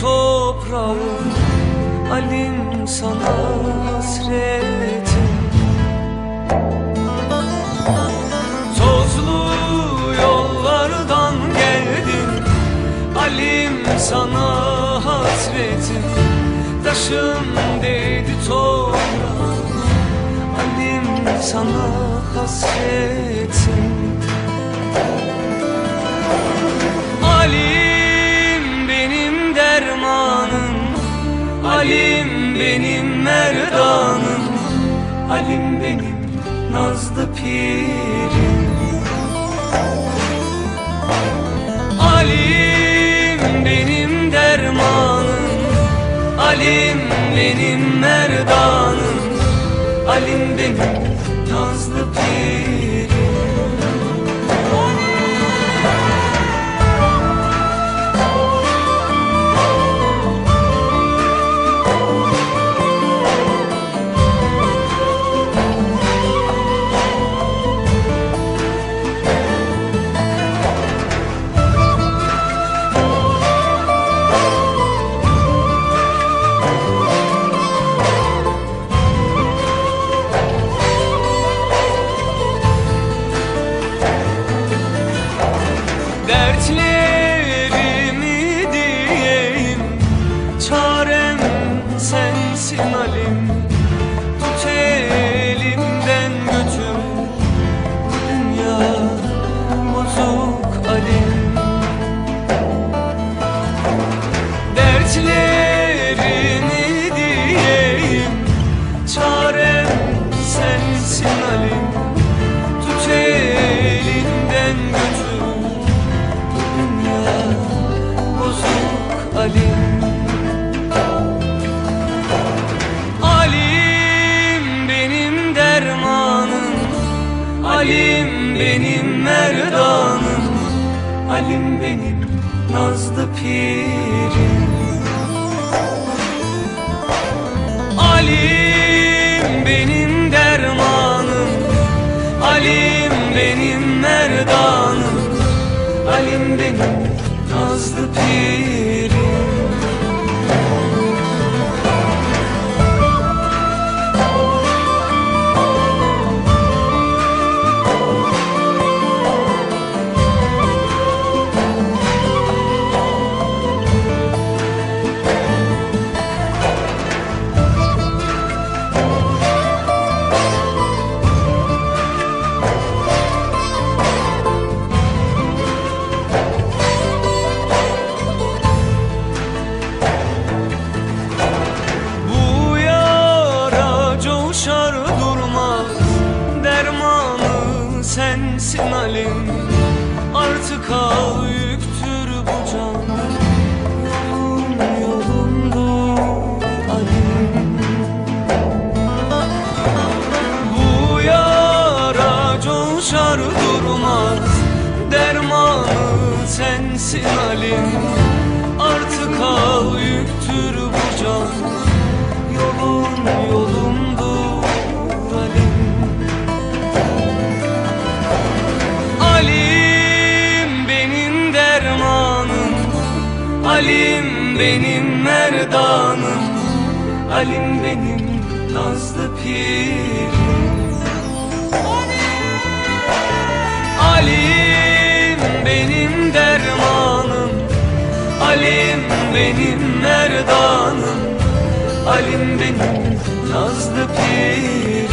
toprağım Alim sana hasretim Tozlu yollardan geldim Alim sana hasretim Taşım değdi toprağa Alim sana hasretim Alim benim merdanım. Alim benim nazlı pirim. Alim benim dermanım. Alim benim merdanım. Alim benim nazlı pirim sensin Alim Tut elimden götür. Bu dünya bozuk Alim Dertlerimi diyeyim Çarem sensin Alim Alim benim nazlı pirim Alim benim dermanım Alim benim merdanım Alim benim nazlı pirim sensin Alim Artık al yüktür bu can. Yolum yolumdur Alim Bu yara coşar durmaz. Dermanı sensin Alim Artık al yüktür bu can Alim benim merdanım Alim benim nazlı pirim. Alim benim dermanım Alim benim merdanım Alim benim nazlı pirim